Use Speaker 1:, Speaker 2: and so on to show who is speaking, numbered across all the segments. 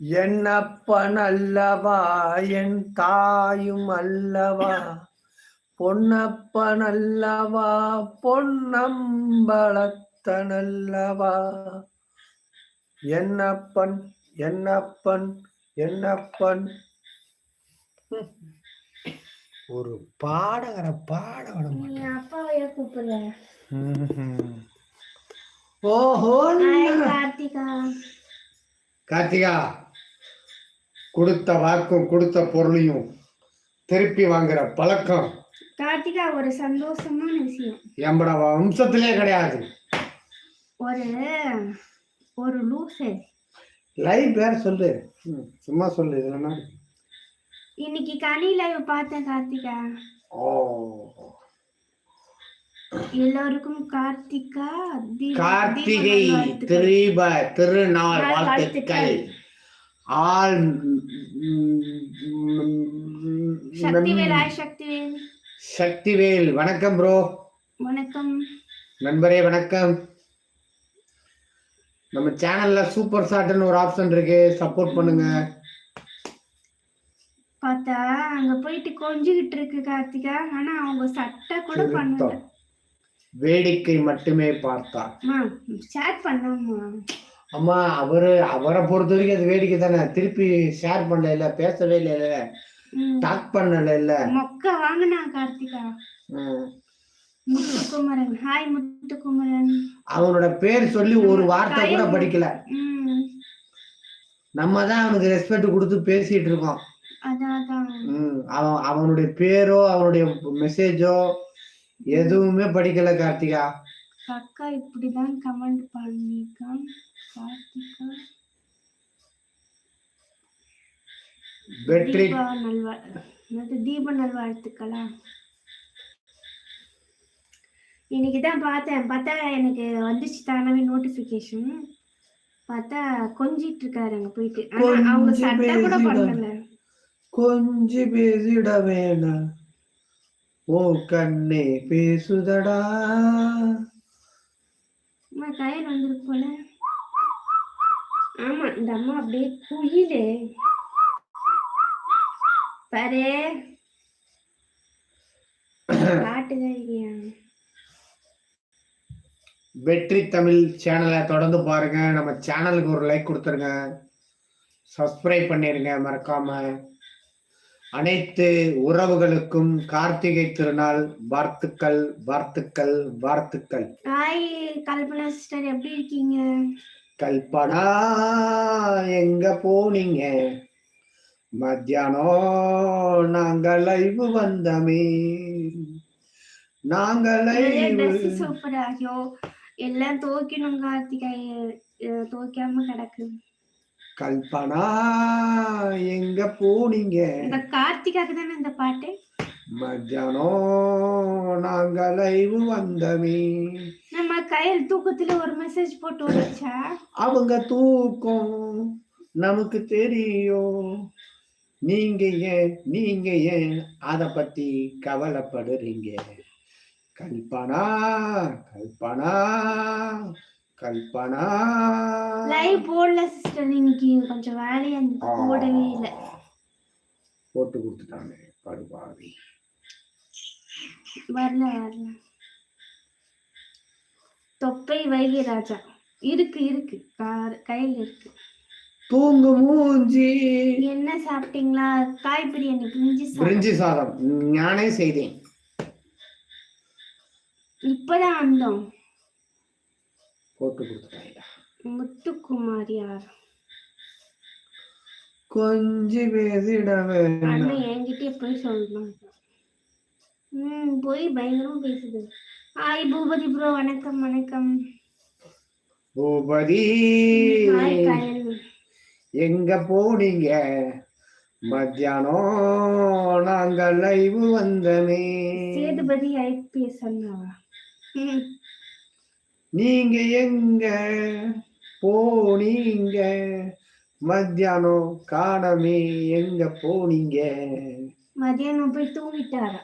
Speaker 1: என்னப்பன் அல்லவா என் தாயும் அல்லவா? பொன்னப்பன் அல்லவா பொன்னம்பலத்தனல்லவா என்னப்பன் என்னப்பன் என்னப்பன்? ஹம். ஒரு பாடகரை பாட விட மாட்டேன். ஓஹோ
Speaker 2: கார்த்திகா.
Speaker 1: கொடுத்த வாக்கும் கொடுத்த பொருளையும் திருப்பி வாங்குற பழக்கம்
Speaker 2: கார்த்திகா ஒரு சந்தோஷமான விஷயம்.
Speaker 1: எம்பட வம்சத்திலே கிடையாது.
Speaker 2: ஒரு ஒரு லூசு
Speaker 1: லைவ் பேர் சொல்லு. சும்மா சொல்லு இது என்ன?
Speaker 2: இன்னைக்கு கனி லைவ் பார்த்தேன் கார்த்திகா.
Speaker 1: ஓ
Speaker 2: எல்லோருக்கும் கார்த்திகா
Speaker 1: கார்த்திகை. திரீப திருநாள்
Speaker 2: நாள்
Speaker 1: வாழ்த்துக்கள். ஆல்
Speaker 2: சக்திவேல் சக்திவேல்.
Speaker 1: வணக்கம் ப்ரோ
Speaker 2: வணக்கம்.
Speaker 1: நண்பரே வணக்கம். நம்ம சேனல்ல சூப்பர் ஷாட்னு ஒரு ஆப்ஷன் இருக்கு. சப்போர்ட் பண்ணுங்க.
Speaker 2: பார்த்தா அங்க போயிட்டு கொஞ்சிக்கிட்டு இருக்கு கார்த்திகா. ஆனா அவங்க சட்டை கூட பண்ணல.
Speaker 1: வேடிக்கை மட்டுமே பார்த்தார்.
Speaker 2: அம்மா
Speaker 1: அவரு அவரை பொறுத்த வரைக்கும் அது வேடிக்கை தானே. திருப்பி ஷேர் பண்ணல இல்ல பேசவே இல்ல
Speaker 2: ம்.
Speaker 1: டாக் பண்ணல இல்ல
Speaker 2: மொக்க வாங்கினா கார்த்திகா. முத்துக்குமரன். ஹாய் முத்துக்குமரன்.
Speaker 1: அவனோட பேர் சொல்லி ஒரு வார்த்தை கூட படிக்கல. நம்ம தான் அவனுக்கு ரெஸ்பெக்ட் கொடுத்து பேசிட்டு இருக்கோம். அவன் அவனுடைய பேரோ அவனுடைய மெசேஜோ எதுவுமே படிக்கல கார்த்திகா.
Speaker 2: அக்கா இப்படிதான் கமெண்ட் பண்ணிருக்கான் கார்த்திகா.
Speaker 1: வெற்றி.
Speaker 2: தீபா நல்வாழ்த்துக்களா? இன்னைக்கு தான் பார்த்தேன். பார்த்தா எனக்கு வந்துச்சு தானாவே நோட்டிபிகேஷன் பார்த்தா கொஞ்சிட்டு இருக்காரு அங்க போயிட்டு. அவங்க சட்டை கூட. பண்ணல
Speaker 1: கொஞ்சி பேசிட வேணாம். ஓ கண்ணே பேசுதடா.
Speaker 2: அம்மா கயல் வந்திருக்கு போல. ஆமா இந்த அம்மா அப்படியே குயிலு. பாரு. பாட்டுதான் இல்லையா?
Speaker 1: வெற்றி தமிழ் சேனலை தொடர்ந்து பாருங்க. நம்ம சேனலுக்கு ஒரு லைக் கொடுத்துருங்க. சப்ஸ்கிரைப் பண்ணிருங்க மறக்காம. அனைத்து உறவுகளுக்கும் கார்த்திகை திருநாள். வாழ்த்துக்கள் வாழ்த்துக்கள் வாழ்த்துக்கள்.
Speaker 2: ஹாய் கல்பனா சிஸ்டர் எப்படி இருக்கீங்க?
Speaker 1: கல்பனா எங்க போனீங்க? மத்தியானம் நாங்க லைவ் வந்தமே. நாங்க லைவ்
Speaker 2: சூப்பர் ஐயோ. எல்லாம் துவைக்கணும் கார்த்திகை. அஹ் துவைக்காம கிடக்கு.
Speaker 1: கல்பனா எங்க போனீங்க?
Speaker 2: இந்த கார்த்திகாக்கு தானே இந்த பாட்டு?
Speaker 1: மத்தியானம் நாங்க லைவ் வந்தமே.
Speaker 2: நம்ம கையில் தூக்கத்துல ஒரு மெசேஜ் போட்டு வந்துச்சா
Speaker 1: அவங்க தூக்கம் நமக்கு தெரியும். நீங்க ஏன் நீங்க ஏன் அத பத்தி கவலைப்படுறீங்க? கல்பனா கல்பனா கல்பனா.
Speaker 2: லைவ் போடல சிஸ்டர் இன்னைக்கு கொஞ்சம் வேலையா போடவே இல்லை.
Speaker 1: போட்டு கொடுத்துட்டாங்க படுபாவி.
Speaker 2: வரல வரல. தொப்பை வைகை ராஜா. இருக்கு இருக்கு. கையில் இருக்கு.
Speaker 1: தூங்கு மூஞ்சி.
Speaker 2: என்ன சாப்பிட்டீங்களா? காய் பிரியாணி பிரிஞ்சி.
Speaker 1: பிரிஞ்சி சாதம். ஞானே செய்தேன்.
Speaker 2: இப்பதான் வந்தோம்.
Speaker 1: போட்டு கொடுத்துட்டாங்க.
Speaker 2: முத்துக்குமாரியார்
Speaker 1: கொஞ்சி பேசிட
Speaker 2: அண்ணன் என்கிட்டயே போய் சொல்லணும். ம் போய் பயங்கரமா பேசுது. ஹாய் பூபதி ப்ரோ வணக்கம் வணக்கம்.
Speaker 1: பூபதி.
Speaker 2: ஹாய் கயல்.
Speaker 1: எங்க போனீங்க? மத்தியானம் நாங்க லைவ் வந்தமே.
Speaker 2: சேதுபதி ஐபிஎஸ் அண்ணாவா? ம்.
Speaker 1: நீங்க எங்க? போனீங்க. மத்தியானம் காணமே. எங்க போனீங்க?
Speaker 2: மதியானம் போய் தூங்கிட்டாரா?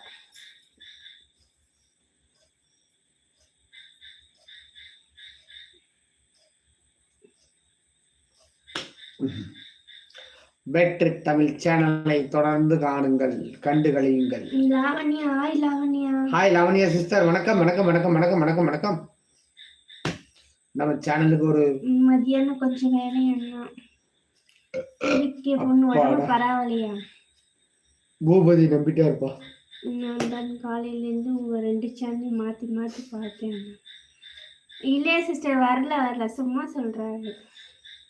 Speaker 1: வெற்றி தமிழ் சேனலை தொடர்ந்து காணுங்கள் கண்டு கழியுங்கள்.
Speaker 2: Lavanya hi Lavanya.
Speaker 1: Hi Lavanya sister வணக்கம் வணக்கம் வணக்கம் வணக்கம் வணக்கம் வணக்கம். நம்ம சேனலுக்கு ஒரு
Speaker 2: மதியானம் கொஞ்சம் வேலை என்ன? இதுக்கு பொண்ணு உடம்பு
Speaker 1: அப்பாடா.
Speaker 2: பரவாயில்லையா?
Speaker 1: பூபதி நம்பிட்டே இருப்பா.
Speaker 2: நான் தான் காலையிலேருந்து உங்கள் ரெண்டு சேனல் மாற்றி மாற்றி பார்த்தேன். இல்லையா சிஸ்டர் வரல வரல. சும்மா சொல்கிறாரு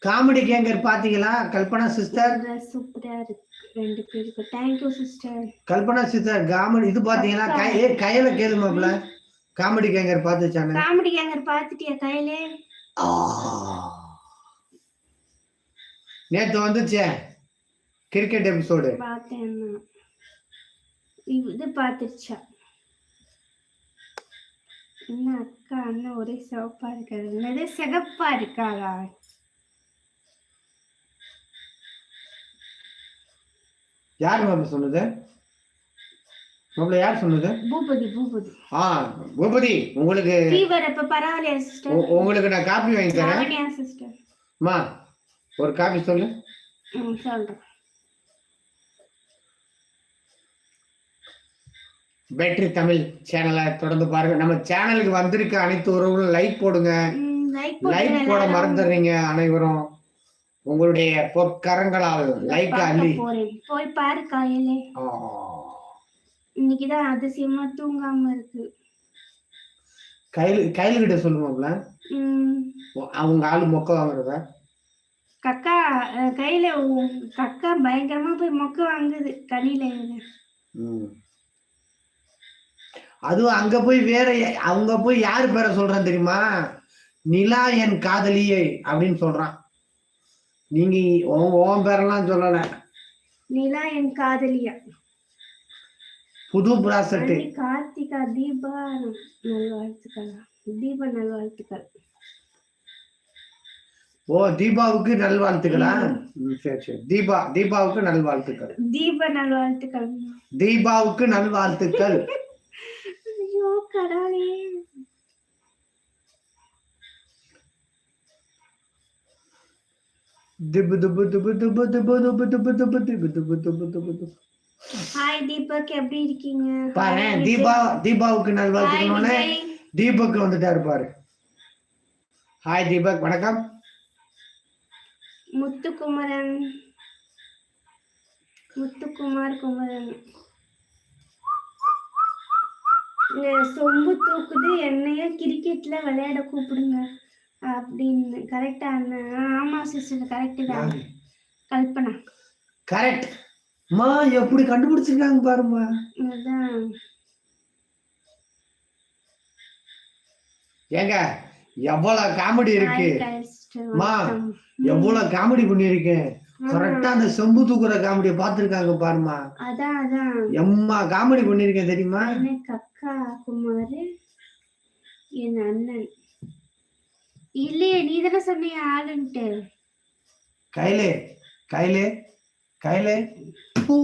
Speaker 1: காமெடி கேங்கர் பாத்தீங்களா? கல்பனா சிஸ்டர்
Speaker 2: சூப்பராக இருக்கு. ரெண்டு பேருக்கு thank you sister
Speaker 1: Kalpana sister comedy இது பாத்தீங்களா? கையில கேளுமாப்ல காமெடி கேங்கர் பார்த்துச்சானு
Speaker 2: காமெடி கேங்கர் பார்த்துட்டியா கையிலே?
Speaker 1: நேத்து வந்துச்சே கிரிக்கெட் எபிசோடு
Speaker 2: பார்த்தேன். இது பார்த்துருச்சா? என்ன அக்கா அண்ணன் ஒரே சிவப்பா இருக்காரு. என்னது? சிகப்பா இருக்காளா?
Speaker 1: யார் மாப்பிள்ள சொன்னது? மாப்பிள்ள யார் சொன்னது?
Speaker 2: பூபதி பூபதி.
Speaker 1: ஆ பூபதி உங்களுக்கு
Speaker 2: ஃபீவர் இப்ப பரவாயில்லையா சிஸ்டர்
Speaker 1: உங்களுக்கு நான் காப்பி வாங்கி தரேன்.
Speaker 2: சிஸ்டர்
Speaker 1: அம்மா ஒரு காப்பி சொல்லு.
Speaker 2: சொல்றேன்
Speaker 1: பேட்டரி தமிழ் சேனலை தொடர்ந்து பாருங்க. நம்ம சேனலுக்கு வந்திருக்க அனைத்து உறவுகளும் லைக் போடுங்க.
Speaker 2: லைக்
Speaker 1: போட மறந்துடுறீங்க அனைவரும். உங்களுடைய பொற்கரங்களால் லைக் அள்ளி.
Speaker 2: போய் பாரு காலையிலே இன்னைக்குதான் அதிசயமா தூங்காம இருக்கு.
Speaker 1: கையில் கையில் கிட்ட சொல்லுவாங்கள அவங்க ஆளு மொக்க வாங்குறத?
Speaker 2: கக்கா கையில கக்கா பயங்கரமா போய் மொக்க வாங்குது கனியில.
Speaker 1: அதுவும் அங்க போய் வேற அவங்க போய் யாரு பேரை சொல்றான் தெரியுமா? நிலா என் காதலியை அப்படின்னு சொல்றான். நீங்க உன் பேரெல்லாம் சொல்லல.
Speaker 2: நிலா என் காதலியா?
Speaker 1: புது ப்ராசட்டு
Speaker 2: அண்ணி கார்த்திகா தீபா நல்வாழ்த்துக்கள் தீபா நல்வாழ்த்துக்கள்
Speaker 1: ஓ தீபாவுக்கு நல்வாழ்த்துக்களா ம், சரி சரி தீபா தீபாவுக்கு நல்வாழ்த்துக்கள்
Speaker 2: தீபா நல்வாழ்த்துக்கள்
Speaker 1: தீபாவுக்கு நல்வாழ்த்துக்கள்
Speaker 2: ஐயோ கடவுளே
Speaker 1: திபு திபு திபு திபு திபு திபு திபு திபு திபு திபு திபு திபு திபு
Speaker 2: ஹாய் தீபக் எப்படி இருக்கீங்க?
Speaker 1: பாரு தீபா தீபாவுக்கு நல்வாழ்த்துக்கணும்னு. தீபக் வந்துட்டாரு பாரு. ஹாய் தீபக் வணக்கம்.
Speaker 2: முத்துக்குமரன். முத்துக்குமார் குமரன். சொம்பு தூக்குது என்னைய கிரிக்கெட்ல விளையாட கூப்பிடுங்க அப்படின்னு. கரெக்டா ஆமா சிஸ்டர் கரெக்ட் தான். கல்பனா.
Speaker 1: கரெக்ட் மா எப்படி கண்டுபிடிச்சிருக்காங்க பாருமா ஏங்க எவ்வளவு காமெடி இருக்கு. மா. எவ்வளவு காமெடி பண்ணிருக்கேன். கரெக்டா அந்த செம்பு தூக்குற காமெடியை பார்த்திருக்காங்க பாருமா எம்மா காமெடி பண்ணிருக்கேன் தெரியுமா?
Speaker 2: அக்கா குமார் என் அண்ணன். இல்லையே நீ தானே சொன்னிய ஆளுன்ட்டு.
Speaker 1: கையிலே கையிலே. கையிலே? பூ.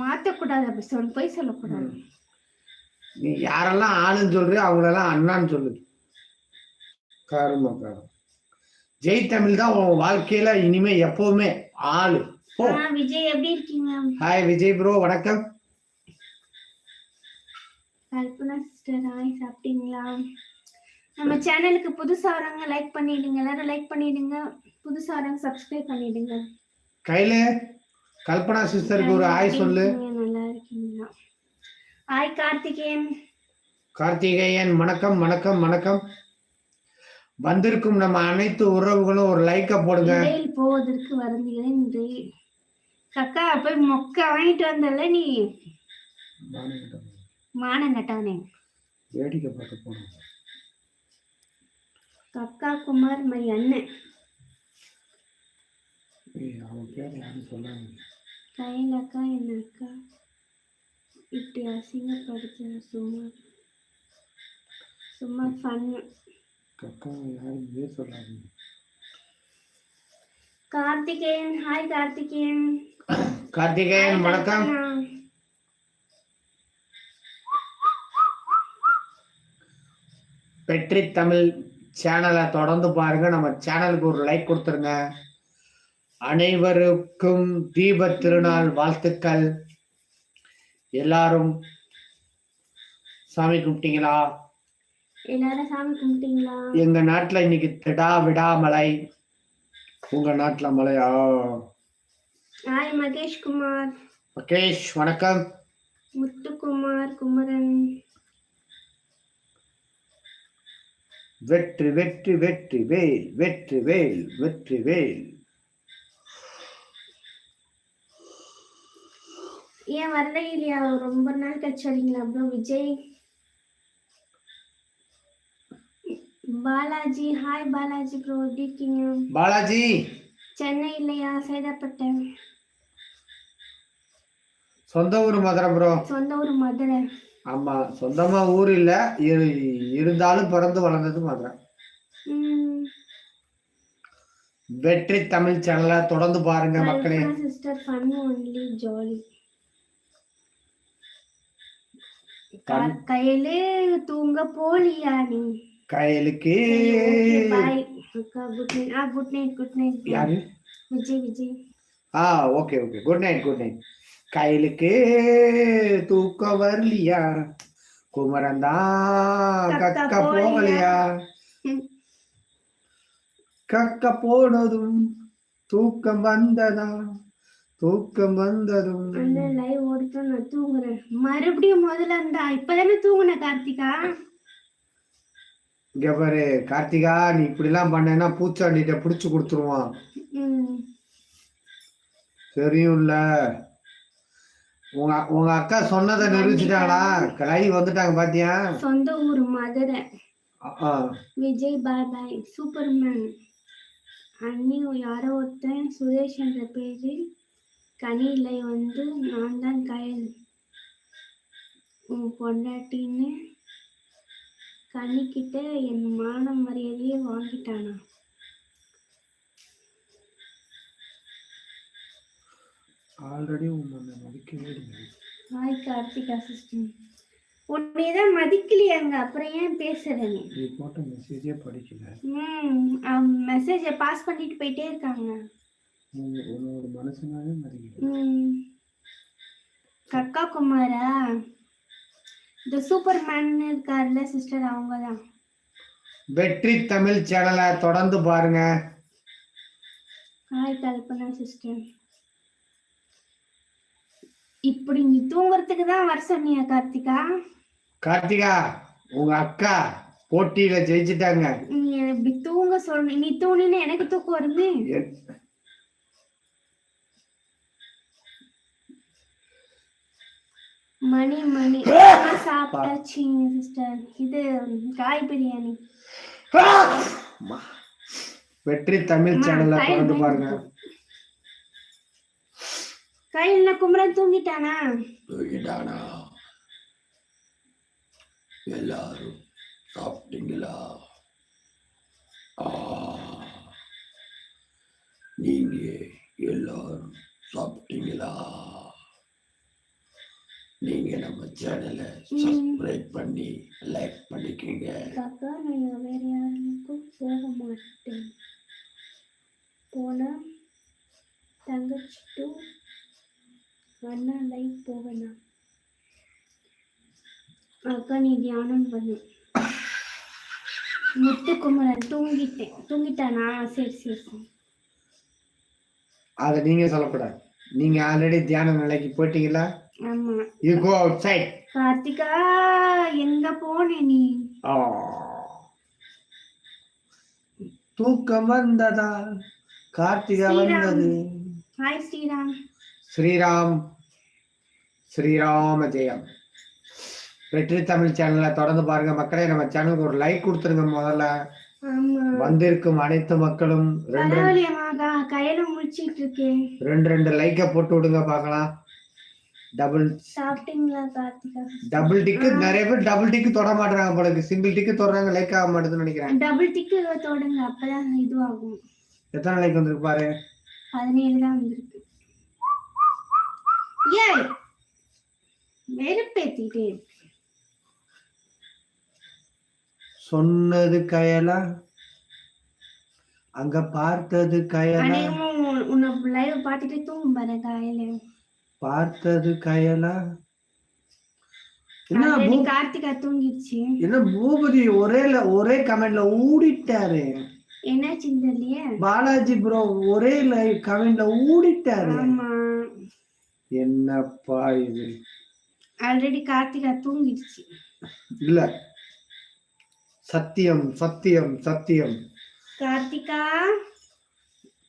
Speaker 2: மாத்தக்கூடாது அப்படி சொல் போய் சொல்லக்கூடாது.
Speaker 1: நீ யாரெல்லாம் ஆளுன்னு சொல்றியோ அவங்களெல்லாம் அண்ணான்னு சொல்லு. காரமா காரம் ஜெய் தமிழ் தான் உன் வாழ்க்கையில இனிமே எப்பவுமே ஆளு.
Speaker 2: விஜய் எப்படி இருக்கீங்க?
Speaker 1: ஹாய் விஜய் ப்ரோ வணக்கம்.
Speaker 2: கல்பனா சிஸ்டர் ஹாய் சாப்பிட்டீங்களா? நம்ம சேனலுக்கு புதுசா வரவங்க லைக் பண்ணிடுங்க எல்லாரும் லைக் பண்ணிடுங்க. புதுசா வரவங்க சப்ஸ்கிரைப் பண்ணிடுங்க.
Speaker 1: கையில கல்பனா சிஸ்டருக்கு ஒரு ஹாய் சொல்லு
Speaker 2: இருக்கீங்க, நல்லா இருக்கீங்களா? ஹாய் கார்த்திகேயன்.
Speaker 1: கார்த்திகேயன் வணக்கம் வணக்கம் வணக்கம். வந்திருக்கும் நம்ம அனைத்து உறவுகளும் ஒரு லைக்க போடுங்க.
Speaker 2: இடையில் போவதற்கு வருந்துகிறேன் கக்கா போய் மொக்க வாங்கிட்டு வந்தல நீ? மானம் கட்டவனே
Speaker 1: வேடிக்கை பார்க்க போனோம்.
Speaker 2: கக்கா குமார் மை அண்ணன்.
Speaker 1: அவன் பேர் யாரும் சொல்லாங்க
Speaker 2: கையில் அக்கா என்ன அக்கா இப்படி அசிங்கப்படுத்த சும்மா சும்மா ஃபன்னு
Speaker 1: கக்கா யாரும் பேர் சொல்லாதீங்க.
Speaker 2: கார்த்திகேயன் ஹாய் கார்த்திகேயன்.
Speaker 1: கார்த்திகேயன் வணக்கம். வெற்றி தமிழ் சேனலை தொடர்ந்து பாருங்க. நம்ம சேனலுக்கு ஒரு லைக் கொடுத்துருங்க. அனைவருக்கும் தீப திருநாள் வாழ்த்துக்கள். எல்லாரும் சாமி கும்பிட்டீங்களா?
Speaker 2: எல்லாரும் சாமி கும்பிட்டீங்களா?
Speaker 1: எங்க நாட்டுல இன்னைக்கு திடா விடா மழை. உங்க நாட்டுல மழையா?
Speaker 2: ஹாய் மகேஷ் குமார்.
Speaker 1: மகேஷ் வணக்கம்.
Speaker 2: முத்துக்குமார் குமரன்.
Speaker 1: வெற்றி வெற்றி வெற்றி வேல் வெற்றி வேல் வெற்றி வேல்.
Speaker 2: ஏன் வரவே இல்லையா? ரொம்ப நாள் கழிச்சு வரீங்களா? Bro Vijay. Balaji hi Balaji bro எப்படி இருக்கீங்க?
Speaker 1: பாலாஜி.
Speaker 2: சென்னை இல்லையா? சைதாப்பேட்டை
Speaker 1: சொந்த ஊர் மதுரை ப்ரோ
Speaker 2: சொந்த ஊர் மதுரை.
Speaker 1: ஆமா சொந்தமா ஊர் இல்ல. இரு- இருந்தாலும் பிறந்து வளர்ந்தது மதுரை. வெற்றி தமிழ் சேனலை தொடர்ந்து பாருங்க மக்களே.
Speaker 2: சிஸ்டர் ஃபன் ஒன்லி ஜாலி கையிலே தூங்க போலியா நீ?
Speaker 1: கையலுக்கு. யாரு? ஆ okay okay. Good night good night கையலுக்கு தூக்கம் வரலையா? குமரந்தா
Speaker 2: கக்க
Speaker 1: கக்க போகலையா. கக்க போனதும் தூக்கம் வந்ததா? தூக்கம் வந்ததும்
Speaker 2: அந்த லைவ் ஓடிட்டோம் நான் தூங்குறேன். மறுபடியும் முதல்ல இருந்தா இப்பதானே தூங்குன கார்த்திகா?
Speaker 1: இங்க பாரு கார்த்திகா நீ இப்படி எல்லாம் பண்ணேன்னா பூச்சாண்டிட்ட புடிச்சு கொடுத்துருவான். தெரியும்ல. உங்க உங்க அக்கா சொன்னதை நிரூபிச்சுட்டாங்களா கலை வந்துட்டாங்க பாத்தியா?
Speaker 2: சொந்த ஊர் Madurai. Vijay bye bye superman. அண்ணி யாரோ ஒருத்தன் சுரேஷ் என்ற பேரு. கனியில வந்து நான் தான் கயல். உன் பொண்டாட்டின்னு கனிக்கிட்ட என் மான மரியாதையே வாங்கிட்டானா?
Speaker 1: ஆல்ரெடி உன்னை மதிக்கவே
Speaker 2: ஹாய் கார்த்திகா சிஸ்டம் உன்னை தான் மதிக்கலையாங்க அப்புறம் ஏன் பேசுற நீ?
Speaker 1: நீ போட்ட மெசேஜே படிக்கல.
Speaker 2: ம் மெசேஜை பாஸ் பண்ணிட்டு போயிட்டே இருக்காங்க.
Speaker 1: உன்- உன்னோட மனசுனாவே மதிக்கல
Speaker 2: ம். கக்கா குமாரா இந்த சூப்பர் மேன் இருக்கார்ல சிஸ்டர் அவங்க தான்
Speaker 1: வெற்றி தமிழ் சேனலை தொடர்ந்து பாருங்க.
Speaker 2: Hi Kalpana sister. இப்படி நீ தூங்குறதுக்கு தான் வர சொன்னியா கார்த்திகா.
Speaker 1: கார்த்திகா உங்க அக்கா போட்டியில ஜெயிச்சிட்டாங்க.
Speaker 2: நீ இப்படி தூங்க சொல்ற நீ தூணினா எனக்கு தூக்கம் வருது மணி மணி. நான் சாப்பிட்டாச்சு சிஸ்டர் இது காய் பிரியாணி.
Speaker 1: வெற்றி தமிழ்
Speaker 2: அம்மா,
Speaker 1: சேனலை
Speaker 2: கையில்
Speaker 1: தொடர்ந்து
Speaker 2: வாங்கி
Speaker 1: பாருங்க.
Speaker 2: கையில் குமரன் தூங்கிட்டானா?
Speaker 1: தூங்கிட்டானா? எல்லாரும் சாப்பிட்டீங்களா? நீங்க எல்லாரும் சாப்பிட்டீங்களா? நீங்க நம்ம சேனலை சப்ஸ்கிரைப் பண்ணி லைக் பண்ணிக்கங்க.
Speaker 2: காக்கா நான் வேற யாருக்கும் போக மாட்டேன். போனா தங்கச்சி டூ அண்ணா லைக் போகலாம் அக்கா நீ தியானம் பண்ணு. முத்துக்குமரன் தூங்கிட்டேன். தூங்கிட்டானா? சரி சரி சரி.
Speaker 1: அதை நீங்க சொல்லக்கூடாது. நீங்க ஆல்ரெடி தியான நிலைக்கு போயிட்டீங்களா?
Speaker 2: ஆமா.
Speaker 1: You go outside
Speaker 2: Karthika எங்க போனே நீ?
Speaker 1: தூக்கம் வந்ததா? கார்த்திகா. வந்தது.
Speaker 2: ஹாய் ஸ்ரீராம்.
Speaker 1: ஸ்ரீராம். ஸ்ரீராம ஜெயம் வெற்றி தமிழ் சேனலை தொடர்ந்து பாருங்க மக்களே. நம்ம சேனலுக்கு ஒரு லைக் கொடுத்துருங்க முதல்ல. வந்திருக்கும் அனைத்து மக்களும் ரெண்டு ரெண்டு ரெண்டு லைக்கை போட்டு விடுங்க பார்க்கலாம். டபுள் டபுள் டிக்கு நிறைய பேர் டபுள் டிக்கு தொட மாட்டாங்க போல சிங்கிள் டிக்கு தொடுறாங்க லைக் ஆக மாட்டேதுன்னு நினைக்கிறேன்.
Speaker 2: டபுள் டிக்கு தொடுங்க அப்பதான் இதுவாகும்.
Speaker 1: எத்தனை லைக் வந்திருக்கு பாரு?
Speaker 2: பதினேழு தான் வந்திருக்கு. ஏய் வெறுப்பேத்திட்டே.
Speaker 1: சொன்னது கயலா அங்க பார்த்தது கயலா.
Speaker 2: உன்னை லைவ் பார்த்துட்டு தூங்கும் பாரு காலையில
Speaker 1: பார்த்தது கயலா? என்ன
Speaker 2: கார்த்திகா தூங்கிடுச்சு.
Speaker 1: என்ன பூபதி ஒரே ஒரே கமெண்ட்ல ஊடிட்டாரு.
Speaker 2: தெரியலையே
Speaker 1: பாலாஜி ப்ரோ ஒரே லைவ் கமெண்ட்ல ஊடிட்டாரு. என்னப்பா இது?
Speaker 2: ஆல்ரெடி கார்த்திகா தூங்கிடுச்சு.
Speaker 1: இல்ல. சத்தியம் சத்தியம் சத்தியம்.
Speaker 2: கார்த்திகா?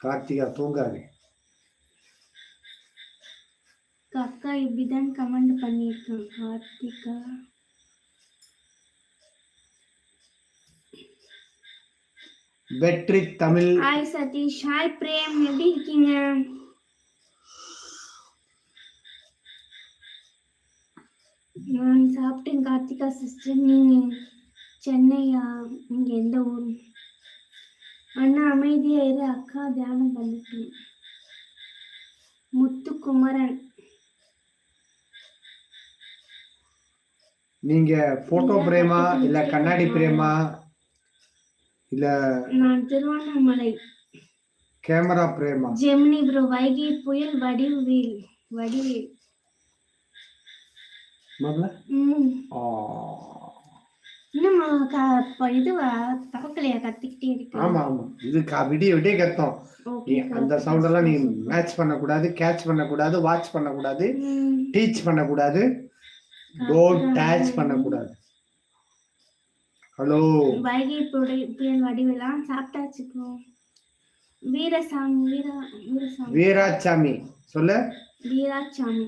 Speaker 1: கார்த்திகா தூங்காது.
Speaker 2: அக்கா இப்படிதான் கமெண்ட் பண்ணியிருக்கான் கார்த்திகா.
Speaker 1: வெற்றி தமிழ்.
Speaker 2: ஹாய் சதீஷ். ஹாய் பிரேம். எப்படி இருக்கீங்க? நான் சாப்பிட்டேன் கார்த்திகா சிஸ்டர் நீங்க சென்னையா? நீங்க எந்த ஊர்? அண்ணா அமைதியா இரு. அக்கா தியானம் பண்ணிட்டோம் முத்துக்குமரன்.
Speaker 1: நீங்க போட்டோ பிரேமா இல்ல கண்ணாடி பிரேமா இல்ல
Speaker 2: நான் Tiruvannamalai.
Speaker 1: Camera Prema.
Speaker 2: Gemini bro Vaigai புயல் வடிவேல் வடிவேல்
Speaker 1: முதல்ல
Speaker 2: ம்.
Speaker 1: ஆ.
Speaker 2: இன்னும் க- ப- இதுவா பக்கத்துலயா கத்திக்கிட்டே இருக்கு?
Speaker 1: ஆமா ஆமா. இது விடிய விடிய கத்தம். அந்த சவுண்ட் எல்லாம் நீ மேட்ச் பண்ணக்கூடாது கேட்ச் பண்ணக்கூடாது வாட்ச் பண்ணக்கூடாது டீச் பண்ணக்கூடாது. டோன்ட் டேச் பண்ணக்கூடாது. ஹலோ
Speaker 2: வைகை புயல் வடிவெல்லாம் சாப்பிட்டாச்சுக்கோ வீரசாமி வீரா வீரசாமி.
Speaker 1: வீராசாமி சொல்லு?
Speaker 2: வீராசாமி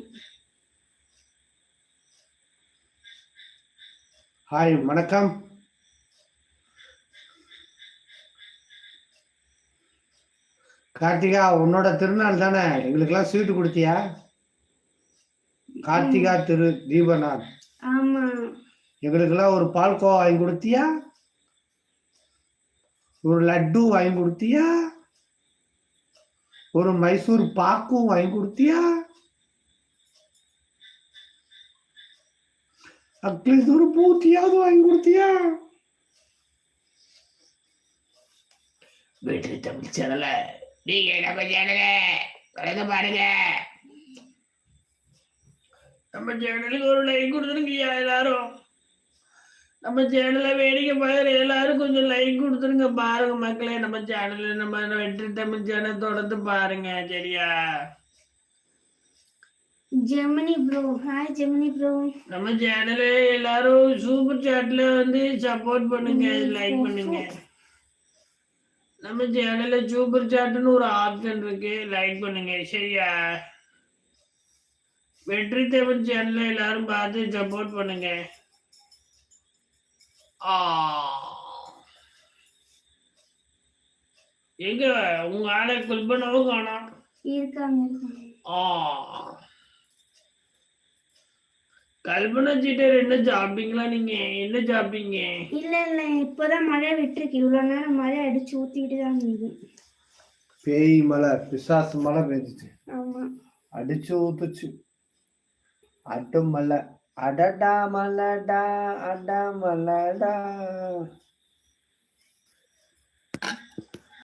Speaker 1: ஹாய் வணக்கம். கார்த்திகா உன்னோட திருநாள் தானே? எங்களுக்கெல்லாம் ஸ்வீட் கொடுத்தியா? கார்த்திகா திரு தீபநாத்.
Speaker 2: ஆமா.
Speaker 1: எங்களுக்கெல்லாம் ஒரு பால்கோவா வாங்கி கொடுத்தியா? ஒரு லட்டு வாங்கி கொடுத்தியா? ஒரு மைசூர் பாக்கும் வாங்கி கொடுத்தியா? அட்லீஸ்ட் ஒரு பூத்தியாவது வாங்கி கொடுத்தியா? வெற்றி தமிழ் சேனல நீங்க நம்ம சேனல? பாருங்க. நம்ம சேனலுக்கு ஒரு லைக் கொடுத்துருங்கய்யா எல்லாரும். நம்ம சேனலை வேடிக்கை பார்க்குற எல்லாரும் கொஞ்சம் லைக் கொடுத்துருங்க பாருங்க மக்களே. நம்ம சேனல்ல நம்ம வெற்றி தமிழ் சேனல் தொடர்ந்து பாருங்க சரியா?
Speaker 2: Gemini bro hi Gemini bro
Speaker 1: நம்ம சேனலை எல்லாரும் சூப்பர் சாட்ல வந்து சப்போர்ட் பண்ணுங்க லைக் பண்ணுங்க. நம்ம சேனல்ல சூப்பர் சாட்னு ஒரு ஆப்ஷன் இருக்கு. லைக் பண்ணுங்க சரியா? வெற்றி தமிழ் சேனலை எல்லாரும் பார்த்து சப்போர்ட் பண்ணுங்க. ஆ. எங்க உங்க ஆளை குல்பனவும் காணோம்.
Speaker 2: இருக்காங்க இருக்காங்க.
Speaker 1: ஆ. கல்பனா சீட்டர் என்ன சாப்பிட்டீங்களா நீங்க? என்ன சாப்பிட்டீங்க
Speaker 2: இல்ல இல்ல. இப்பதான் மழை விட்டுருக்கு. இவ்வளவு நேரம் மழை அடிச்சு ஊத்திட்டு தான் இருந்தது.
Speaker 1: பேய் மலை பிசாசு மலை பெஞ்சிச்சு.
Speaker 2: ஆமா.
Speaker 1: அடிச்சு ஊத்துச்சு. அட்டு மலை அடடா மலடா அடா மலடா.